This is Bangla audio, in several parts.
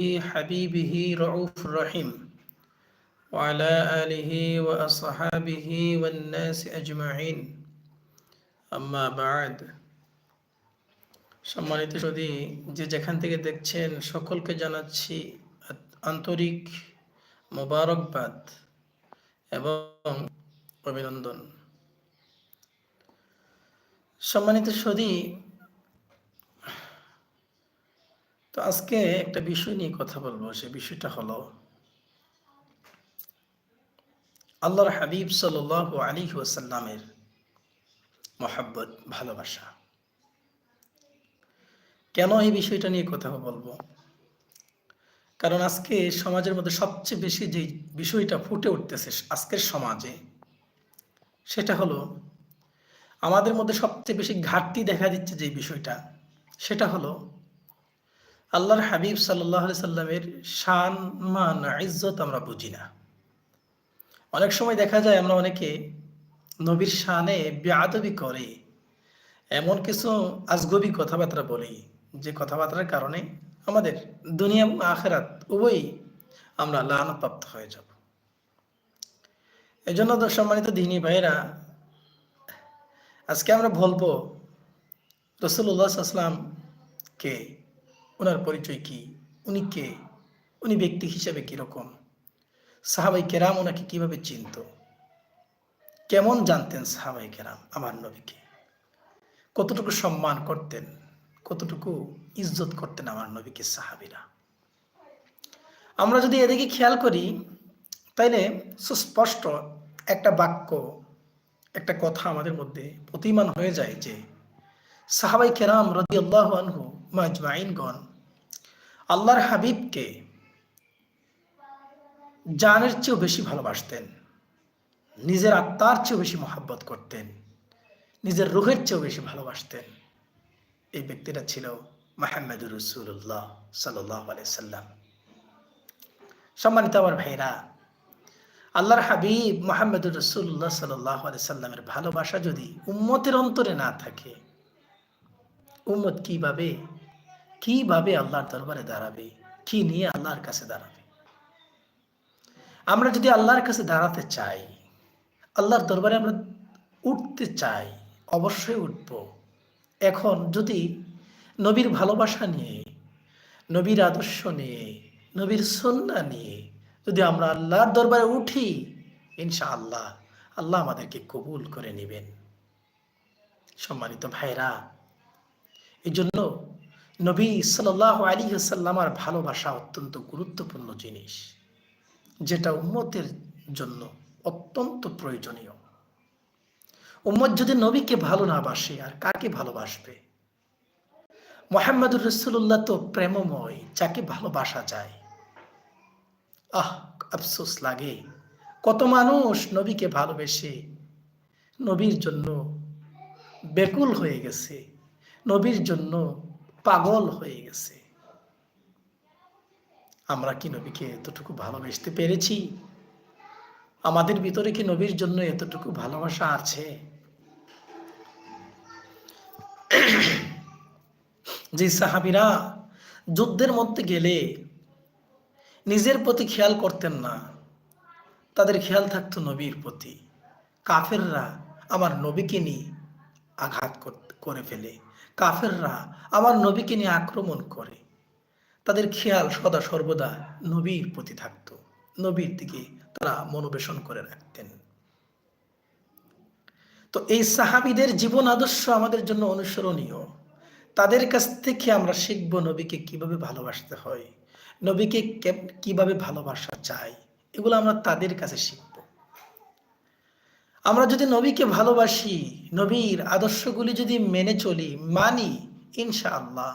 حبيبه رؤوف رحيم وعلى آله وأصحابه والناس أجمعين أما بعد সম্মানিত সদি যে যেখান থেকে দেখছেন সকলকে জানাচ্ছি আন্তরিক মোবারকবাদ এবং অভিনন্দন সম্মানিত সদী তো আজকে একটা বিষয় নিয়ে কথা বলব, সে বিষয়টা হলো, আল্লাহর হাবিব সাল আলী ওসাল্লামের মহাব্বত, ভালোবাসা। কেন এই বিষয়টা নিয়ে কথা বলব? কারণ আজকে সমাজের মধ্যে সবচেয়ে বেশি যে বিষয়টা ফুটে উঠতেছে আজকের সমাজে, সেটা হলো, আমাদের মধ্যে সবচেয়ে বেশি ঘাটতি দেখা দিচ্ছে যে বিষয়টা, সেটা হলো আল্লাহর হাবিব সাল্লাহ সাল্লামের শান, মান, ইজ্জত আমরা বুঝি না। অনেক সময় দেখা যায় আমরা অনেকে নবীর শানে বেআবি করে, এমন কিছু আজগবি কথাবার্তা বলি যে কথাবার্তার কারণে আমাদের দুনিয়া এবং আখেরাত উভয়ই আমরা লানপ্রাপ্ত হয়ে যাব। এই জন্য সম্মানিত দিনী ভাইরা আজকে আমরা বলব রসুল্লাহ আসলাম কে ওনার পরিচয় কি? উনি কে? উনি ব্যক্তি হিসেবে কীরকম? সাহাবাই কেরাম ওনাকে কীভাবে চিনত? কেমন জানতেন সাহাবাই কেরাম আমার নবীকে? কতটুকু সম্মান করতেন? কতটুকু ইজ্জত করতেন আমার নবীকে সাহাবিরা? আমরা যদি এদিকে খেয়াল করি, তাইলে সুস্পষ্ট একটা বাক্য, একটা কথা আমাদের মধ্যে প্রতিমান হয়ে যায় যে সাহাবাই কেরাম রদি আল্লাহ আনহু মাজমাইনগণ আল্লাহর হাবিবকে জানের চেয়েও বেশি ভালোবাসতেন, নিজের আত্মার চেয়েও বেশি মহাব্বত করতেন, নিজের রুহের চেয়েও বেশি ভালোবাসতেন। এই ব্যক্তিটা ছিল মাহমুদুর রসুল্লাহ সাল্লাহ সাল্লাম। সম্মানিত আমার ভাইরা আল্লাহর হাবিব মোহাম্মদুর রসুল্লাহ সাল্লাহ সাল্লামের ভালোবাসা যদি উম্মতের অন্তরে না থাকে, উম্মত কীভাবে কীভাবে আল্লাহর দরবারে দাঁড়াবে? কি নিয়ে আল্লাহর কাছে দাঁড়াবে? আমরা যদি আল্লাহর কাছে দাঁড়াতে চাই, আল্লাহর দরবারে আমরা উঠতে চাই, অবশ্যই উঠব। এখন যদি নবীর ভালোবাসা নিয়ে, নবীর আদর্শ নিয়ে, নবীর সন্না নিয়ে যদি আমরা আল্লাহর দরবারে উঠি ইনশা আল্লাহ আল্লাহ আমাদেরকে কবুল করে নেবেন। সম্মানিত ভাইরা এই জন্য নবী সাল্লাহ আলী সাল্লামার ভালোবাসা অত্যন্ত গুরুত্বপূর্ণ জিনিস, যেটা উম্মতের জন্য অত্যন্ত প্রয়োজনীয়। উম্মত যদি নবীকে ভালো না বাসে, আর কাকে ভালোবাসবে? মোহাম্মদুর রসুল্লাহ তো প্রেমময়, যাকে ভালোবাসা যায়। আহ, আফসোস লাগে। কত মানুষ নবীকে ভালোবেসে নবীর জন্য বেকুল হয়ে গেছে, নবীর জন্য পাগল হয়ে গেছে। আমরা কি নবীকে এতটুকু ভালোবাসতে পেরেছি? আমাদের ভিতরে কি নবীর জন্য এতটুকু ভালোবাসা আছে? যে সাহাবিরা যুদ্ধের মধ্যে গেলে নিজের প্রতি খেয়াল করতেন না, তাদের খেয়াল থাকতো নবীর প্রতি। কাফেররা আমার নবীকে নিয়ে আঘাত করে ফেলে। কাফেররা আমার নবীকে নিয়ে আক্রমণ করে। তাদের খেয়াল সদা সর্বদা নবীর প্রতি থাকত। নবীর দিকে তারা মনোবেশন করে রাখতেন। তো এই সাহাবিদের জীবন আদর্শ আমাদের জন্য অনুসরণীয়। তাদের কাছ থেকে আমরা শিখব নবীকে কীভাবে ভালোবাসতে হয়, নবীকে কীভাবে ভালোবাসা চাই, এগুলো আমরা তাদের কাছে শিখব। আমরা যদি নবীকে ভালোবাসি, নবীর আদর্শগুলি যদি মেনে চলি, মানি ইনশা আল্লাহ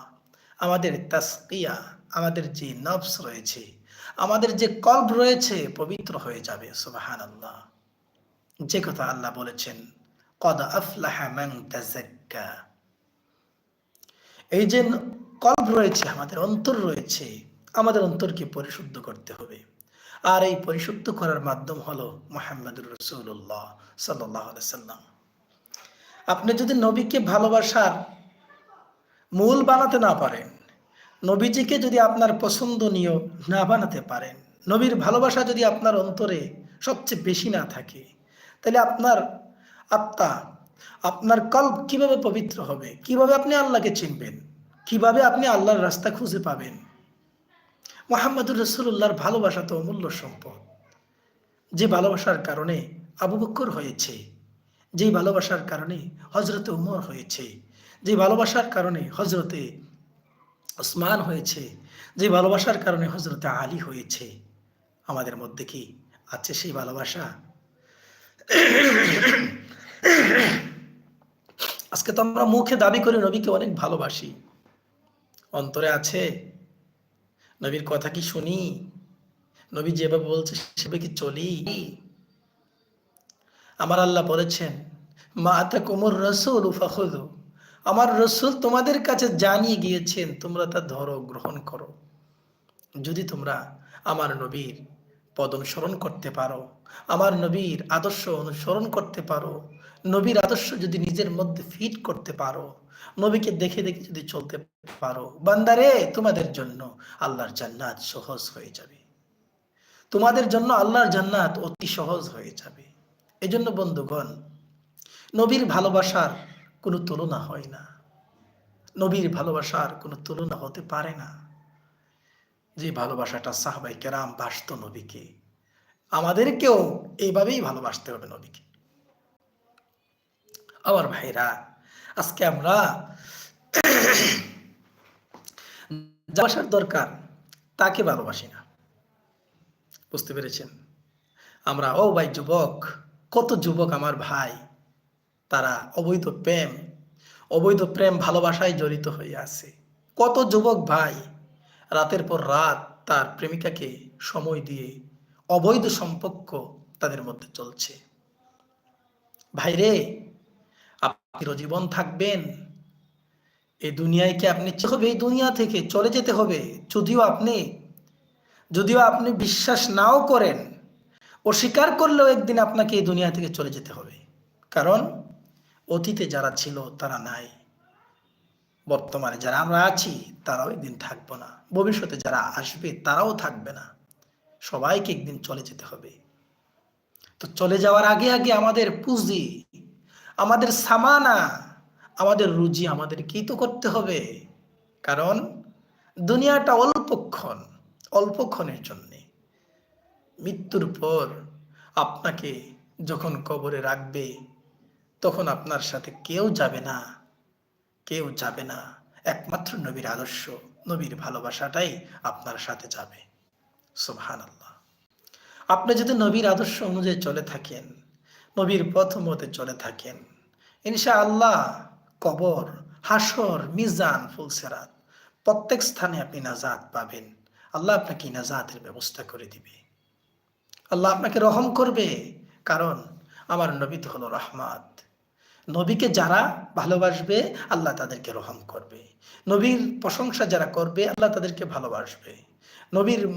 আমাদের তাসকিয়া আমাদের যে নবস রয়েছে, আমাদের যে কল্প রয়েছে, পবিত্র হয়ে যাবে সুবাহান আল্লাহ যে কথা আল্লাহ বলেছেন, কদ আফলাহ এই যে কল্প রয়েছে, আমাদের অন্তর রয়েছে, আমাদের অন্তরকে পরিশুদ্ধ করতে হবে। আর এই পরিশুদ্ধ করার মাধ্যম হলো মোহাম্মদুর রসুল্লাহ সাল্লাহ সাল্লাম। আপনি যদি নবীকে ভালোবাসার মূল বানাতে না পারেন, নবীজিকে যদি আপনার পছন্দনীয় না বানাতে পারেন, নবীর ভালোবাসা যদি আপনার অন্তরে সবচেয়ে বেশি না থাকে, তাহলে আপনার আত্মা, আপনার কল্প কীভাবে পবিত্র হবে? কীভাবে আপনি আল্লাহকে চিনবেন? কীভাবে আপনি আল্লাহর রাস্তা খুঁজে পাবেন? মোহাম্মদুর রসুল্লাহর ভালোবাসা তো অমূল্য সম্পদ। যে ভালোবাসার কারণে আবু বক্কর হয়েছে যেই ভালোবাসার কারণে হজরতে উমর হয়েছে, যে ভালোবাসার কারণে হজরতে ওসমান হয়েছে, যে ভালোবাসার কারণে হজরতে আলী হয়েছে, আমাদের মধ্যে কি আছে সেই ভালোবাসা? আজকে তো আমরা মুখে দাবি করি নবীকে অনেক ভালোবাসি। অন্তরে আছে নবীর কথা কি শুনি? নবী যেভাবে বলছে সেভাবে কি চলি? আমার আল্লাহ বলেছেন, মা আতা কোমর রসুল আমার রসুল তোমাদের কাছে জানিয়ে গিয়েছেন, তোমরা তা ধরো, গ্রহণ করো। যদি তোমরা আমার নবীর পদ অনুসরণ করতে পারো, আমার নবীর আদর্শ অনুসরণ করতে পারো, নবীর আদর্শ যদি নিজের মধ্যে ফিট করতে পারো নবীকে দেখে দেখে যদি চলতে পারো, বান্দারে, তোমাদের জন্য আল্লাহর জান্নাত সহজ হয়ে যাবে। তোমাদের জন্য আল্লাহর জান্নাত অতি সহজ হয়ে যাবে। এজন্য বন্ধুগণ, নবীর ভালোবাসার কোনো তুলনা হয় না। নবীর ভালোবাসার কোনো তুলনা হতে পারে না। যে ভালোবাসাটা সাহবাই কেরাম বাসত নবীকে, আমাদেরকেও এইভাবেই ভালোবাসতে হবে নবীকে। আমার ভাইরা আজকে আমরা ভালোবাসার দরকার, তাকে ভালোবাসি না। বুঝতে পেরেছেন? আমরা, ও ভাই যুবক, কত যুবক আমার ভাই, তারা অবৈধ প্রেম অবৈধ প্রেম ভালোবাসায় জড়িত হয়ে আছে। কত যুবক ভাই রাতের পর রাত তার প্রেমিকাকে সময় দিয়ে অবৈধ সম্পর্ক তাদের মধ্যে চলছে। ভাইরে আপনি জীবন থাকবেন। এই দুনিয়ায় কি আপনি হবে এই দুনিয়া থেকে চলে যেতে হবে, যদিও আপনি যদিও আপনি বিশ্বাস নাও করেন, অস্বীকার করলেও একদিন আপনাকে এই দুনিয়া থেকে চলে যেতে হবে। কারণ অতীতে যারা ছিল, তারা নাই। বর্তমানে যারা আমরা আছি, তারাও একদিন থাকব না। ভবিষ্যতে যারা আসবে, তারাও থাকবে না। সবাইকে একদিন চলে যেতে হবে। তো চলে যাওয়ার আগে আগে আমাদের পুঁজি আমাদের সামানা, আমাদের রুজি আমাদের কি তো করতে হবে। কারণ দুনিয়াটা অল্পক্ষণ অল্পক্ষণের জন্যে। মৃত্যুর পর আপনাকে যখন কবরে রাখবে, তখন আপনার সাথে কেউ যাবে না, কেউ যাবে না। একমাত্র নবীর আদর্শ, নবীর ভালোবাসাটাই আপনার সাথে যাবে। সোভান আল্লাহ আপনি যদি নবীর আদর্শ অনুযায়ী চলে থাকেন নবীর পথ মতে চলে থাকেন। ইনশা আল্লাহ কবর হাসর মিজান, ফুলসেরাত প্রত্যেক স্থানে আপনি নাজাত পাবেন। আল্লাহ আপনাকে নাজাতের ব্যবস্থা করে দিবে। আল্লাহ আপনাকে রহম করবে। কারণ আমার নবী তো হলো রহমাত। নবীকে যারা ভালোবাসবে, আল্লাহ তাদেরকে রহম করবে। নবীর প্রশংসা যারা করবে, আল্লাহ তাদেরকে ভালোবাসবে। নবীর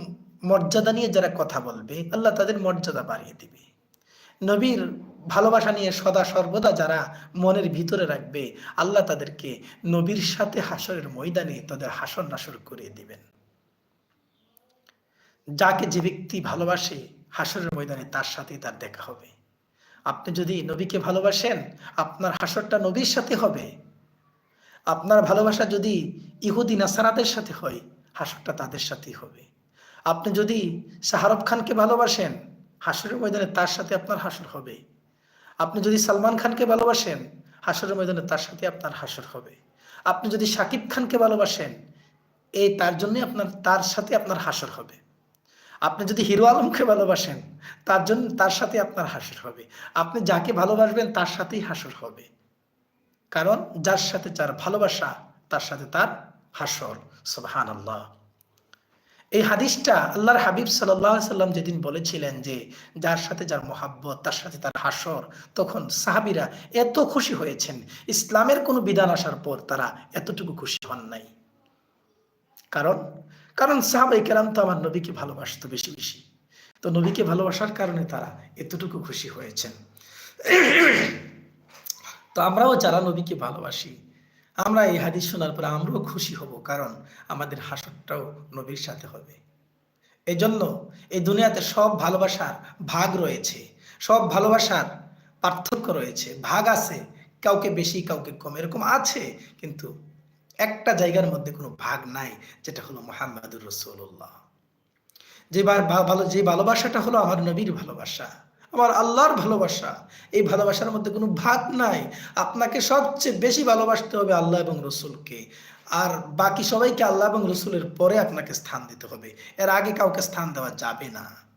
মর্যাদা নিয়ে যারা কথা বলবে, আল্লাহ তাদের মর্যাদা বাড়িয়ে দিবে। নবীর ভালোবাসা নিয়ে সদা সর্বদা যারা মনের ভিতরে রাখবে, আল্লাহ তাদেরকে নবীর সাথে হাসরের ময়দানে তাদের হাসর নাসর করিয়ে দিবেন। যাকে যে ব্যক্তি ভালোবাসে, হাসরের ময়দানে তার সাথে তার দেখা হবে। আপনি যদি নবীকে ভালোবাসেন, আপনার হাসরটা নবীর সাথে হবে। আপনার ভালোবাসা যদি ইহুদি নাসারাদের সাথে হয়, হাসরটা তাদের সাথেই হবে। আপনি যদি শাহরুখ খানকে ভালোবাসেন, হাসরের ময়দানে তার সাথে আপনার হাসর হবে। আপনি যদি সালমান খানকে ভালোবাসেন, হাসরের ময়দানে তার সাথে আপনার হাসর হবে। আপনি যদি শাকিব খানকে ভালোবাসেন, এই তার জন্যই আপনার, তার সাথে আপনার হাসর হবে। আপনি যদি হিরো আলমকে ভালোবাসেন, তার জন্য, তার সাথে আপনার হাসর হবে। আপনি যাকে ভালোবাসবেন, তার সাথেই হাসর হবে। কারণ যার সাথে যার ভালোবাসা, তার সাথে তার হাসর। সুবহান আল্লাহ এই হাদিসটা আল্লাহর হাবিব সাল্লাম যেদিন বলেছিলেন যে, যার সাথে যার মোহাব্বত, তার সাথে তার হাসর, তখন সাহাবিরা এত খুশি হয়েছেন। ইসলামের কোনো বিধান আসার পর তারা এতটুকু খুশি হন নাই। কারণ? কারণ সাহাবাই কেরাম তো আমার নবীকে ভালোবাসতো বেশি বেশি। তো নবীকে ভালোবাসার কারণে তারা এতটুকু খুশি হয়েছেন। তো আমরাও যারা নবীকে ভালোবাসি আমরা এই হাদিস শোনার পরে আমরাও খুশি হব, কারণ আমাদের হাসরটাও নবীর সাথে হবে। এই জন্য এই দুনিয়াতে সব ভালোবাসার ভাগ রয়েছে, সব ভালোবাসার পার্থক্য রয়েছে, ভাগ আছে, কাউকে বেশি, কাউকে কম, এরকম আছে, কিন্তু একটা জায়গার মধ্যে কোনো ভাগ নাই, যেটা হলো মোহাম্মদুর রসুল্লাহ যে ভালো, যে ভালোবাসাটা হলো আমার নবীর ভালোবাসা। আমার আল্লাহর ভালোবাসা। এই ভালোবাসার মধ্যে কোনো ভাগ নাই। আপনাকে সবচেয়ে বেশি ভালোবাসতে হবে আল্লাহ এবং রসুলকে। আর বাকি সবাইকে আল্লাহ এবং রসুলের পরে আপনাকে স্থান দিতে হবে। এর আগে কাউকে স্থান দেওয়া যাবে না।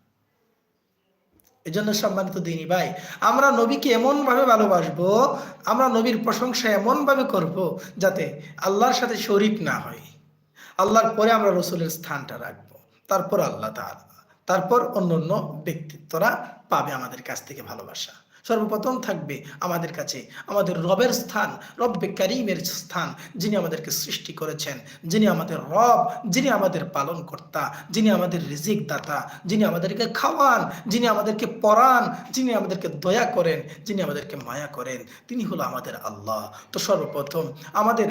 এই জন্য সম্মানিত দিনী ভাই, আমরা নবীকে এমন ভাবে ভালোবাসবো, আমরা নবীর প্রশংসা এমন ভাবে করব যাতে আল্লাহর সাথে শরিক না হয়। আল্লাহর পরে আমরা রসুলের স্থানটা রাখব। তারপর আল্লাহ তাআলা, তারপর অন্য অন্য ব্যক্তিত্বরা পাবে আমাদের কাছ থেকে ভালোবাসা। সর্বপ্রথম থাকবে আমাদের কাছে, আমাদের রবের স্থান, রব্বে কারিমের স্থান, যিনি আমাদেরকে সৃষ্টি করেছেন, যিনি আমাদের রব, যিনি আমাদের পালন কর্তা যিনি আমাদের রিজিক দাতা যিনি আমাদেরকে খাওয়ান, যিনি আমাদেরকে পড়ান, যিনি আমাদেরকে দয়া করেন, যিনি আমাদেরকে মায়া করেন, তিনি হলো আমাদের আল্লাহ। তো সর্বপ্রথম আমাদের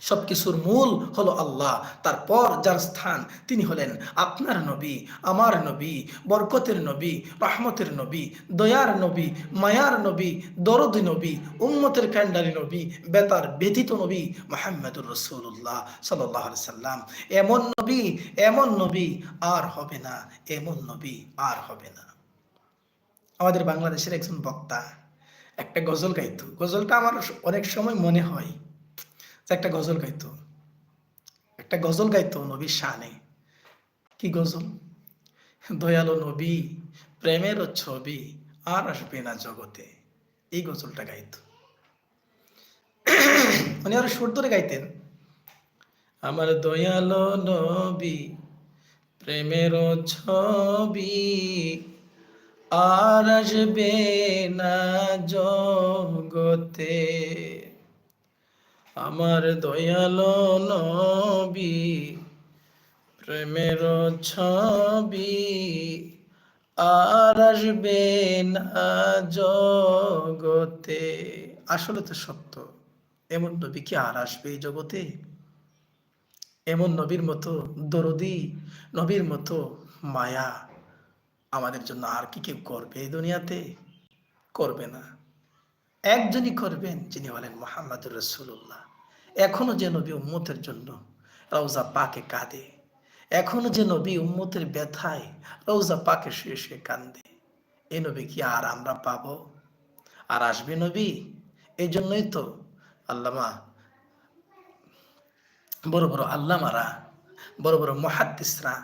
সব কিছুর মূল হলো আল্লাহ। তারপর যার স্থান, তিনি হলেন আপনার নবী, আমার নবী, বরকতের নবী, রহমতের নবী, দয়ার নবী, মায়ার নবী, দরদি নবী, উম্মতের ক্যান্ডারি নবী, বেতার ব্যতীত নবী মোহাম্মদুর রসুল্লাহ সাল্লাহ সাল্লাম। এমন নবী এমন নবী আর হবে না, এমন নবী আর হবে না। আমাদের বাংলাদেশের একজন বক্তা একটা গজল গাইতো। গজলটা আমার অনেক সময় মনে হয় একটা গজল গাইতো। একটা গজল গাইতো নবীর শানে কি গজল? দয়ালো নবী, প্রেমের ছবি, আর আসবে না জগতে। এই গজলটা গাইত। উনি আরও সুর ধরে গাইতেন। আমার দয়ালো নবী, প্রেমের ছবি, আর আসবে না জগতে। আমার দয়ালো নবী, প্রেমের ছবি আর আসবে না জগতে। আসলে তো সত্য, এমন নবী কি আর আসবে জগতে? এমন নবীর মতো দরদি, নবীর মতো মায়া আমাদের জন্য আর কি কেউ করবে এই দুনিয়াতে? করবে না। একজনই করবেন যিনি হলেন মোহাম্মদুর রসুল্লাহ এখনও যে নবী উম্মতের জন্য রওজা পাকে কাঁদে, এখনও যে নবী উম্মতের ব্যথায় রওজা পাকে শুয়ে শুয়ে কান্দে এ নবী কি আর আমরা পাব? আর আসবে নবী? এই জন্যই তো আল্লামা, বড় বড় আল্লামারা, বড় বড় মহাদ্দিসরা,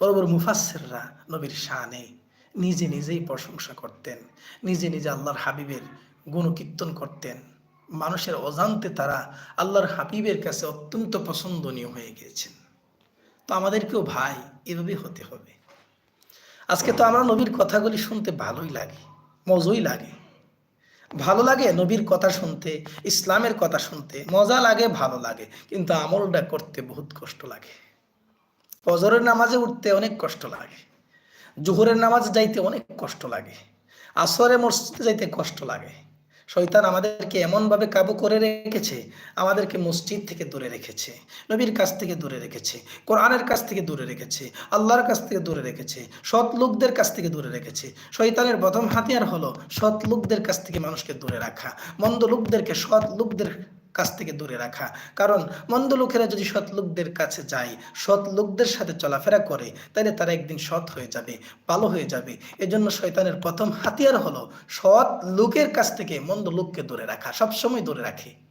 বড় বড় মুফাসেররা নবীর শানে নিজে নিজেই প্রশংসা করতেন, নিজে নিজে আল্লাহর হাবিবের গুণকীর্তন করতেন। মানুষের অজান্তে তারা আল্লাহর হাবিবের কাছে অত্যন্ত পছন্দনীয় হয়ে গিয়েছেন। তো আমাদেরকেও ভাই এভাবে হতে হবে। আজকে তো আমরা নবীর কথাগুলি শুনতে ভালোই লাগে, মজই লাগে। ভালো লাগে নবীর কথা শুনতে, ইসলামের কথা শুনতে, মজা লাগে, ভালো লাগে। কিন্তু আমলটা করতে বহুত কষ্ট লাগে। ফজরের নামাজে উঠতে অনেক কষ্ট লাগে। জোহরের নামাজ যাইতে অনেক কষ্ট লাগে। আসরে মসজিদে যাইতে কষ্ট লাগে। শৈতান আমাদেরকে এমনভাবে কাবু করে রেখেছে, আমাদেরকে মসজিদ থেকে দূরে রেখেছে, নবীর কাছ থেকে দূরে রেখেছে, কোরআনের কাছ থেকে দূরে রেখেছে, আল্লাহর কাছ থেকে দূরে রেখেছে, সৎ লোকদের কাছ থেকে দূরে রেখেছে। শৈতানের প্রথম হাতিয়ার হলো সৎ লোকদের কাছ থেকে মানুষকে দূরে রাখা, মন্দ লোকদেরকে সৎ লোকদের কাছ থেকে দূরে রাখা। কারণ মন্দ লোকেরা যদি সৎ লোকদের কাছে যায়, সৎ লোকদের সাথে চলাফেরা করে তাহলে তারা একদিন সৎ হয়ে যাবে, ভালো হয়ে যাবে। এজন্য শয়তানের প্রথম হাতিয়ার হলো সৎ লোকের কাছ থেকে মন্দ লোককে দূরে রাখা, সবসময় দূরে রাখে।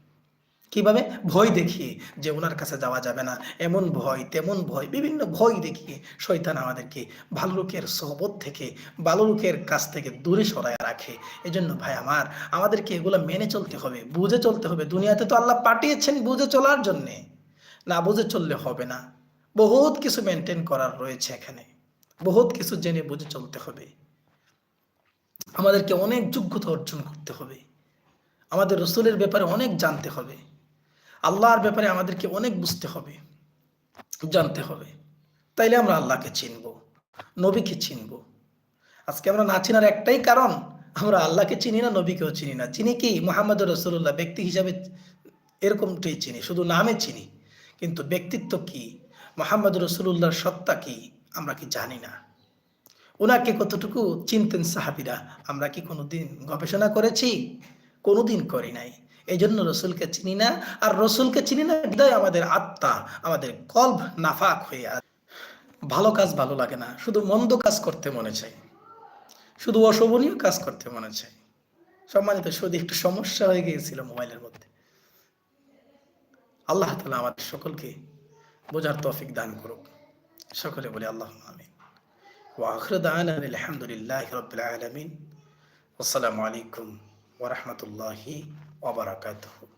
কীভাবে? ভয় দেখিয়ে যে ওনার কাছে যাওয়া যাবে না। এমন ভয়, তেমন ভয়, বিভিন্ন ভয় দেখিয়ে শৈতান আমাদেরকে ভালো লোকের সহবত থেকে ভালো লোকের কাছ থেকে দূরে সরায় রাখে। এজন্য ভাই আমার, আমাদেরকে এগুলো মেনে চলতে হবে, বুঝে চলতে হবে। দুনিয়াতে তো আল্লাহ পাঠিয়েছেন বুঝে চলার জন্যে। না বুঝে চললে হবে না। বহুত কিছু মেনটেন করার রয়েছে এখানে। বহুত কিছু জেনে বুঝে চলতে হবে। আমাদেরকে অনেক যোগ্যতা অর্জন করতে হবে। আমাদের রসুলের ব্যাপারে অনেক জানতে হবে। আল্লাহর ব্যাপারে আমাদেরকে অনেক বুঝতে হবে, জানতে হবে। তাইলে আমরা আল্লাহকে চিনব, নবীকে চিনব। আজকে আমরা না চিনার একটাই কারণ, আমরা আল্লাহকে চিনি না, নবীকেও চিনি না। চিনি কি? মোহাম্মদ রসুল্লাহ ব্যক্তি হিসাবে এরকমটাই চিনি, শুধু নামে চিনি। কিন্তু ব্যক্তিত্ব কি? মোহাম্মদ রসুল্লাহর সত্তা কি? আমরা কি জানি না। ওনাকে কতটুকু চিনতেন সাহাবিরা? আমরা কি কোনোদিন গবেষণা করেছি? কোনোদিন করি নাই। এই জন্য রসুলকে চিনি না। আর রসুলকে চিনি না, হৃদয় আমাদের আত্মা, আমাদের কল্প নাফাক হয়ে আছে। ভালো কাজ ভালো লাগে না, শুধু মন্দ কাজ করতে মনে চাই। শুধু অশোভনীয় কাজ করতে মনে চাই। সম্মানিত, শুধু একটু সমস্যা হয়ে গিয়েছিল মোবাইলের মধ্যে। আল্লাহ তালা আমাদের সকলকে বোঝার তফিক দান করুক। সকলে বলে আল্লাহ আমিন। ওয়াখর দান আলহামদুলিল্লাহ রবিল আলমিন। আসসালামু আলাইকুম ওরহমতুল্লাহি ওবরাকাতহ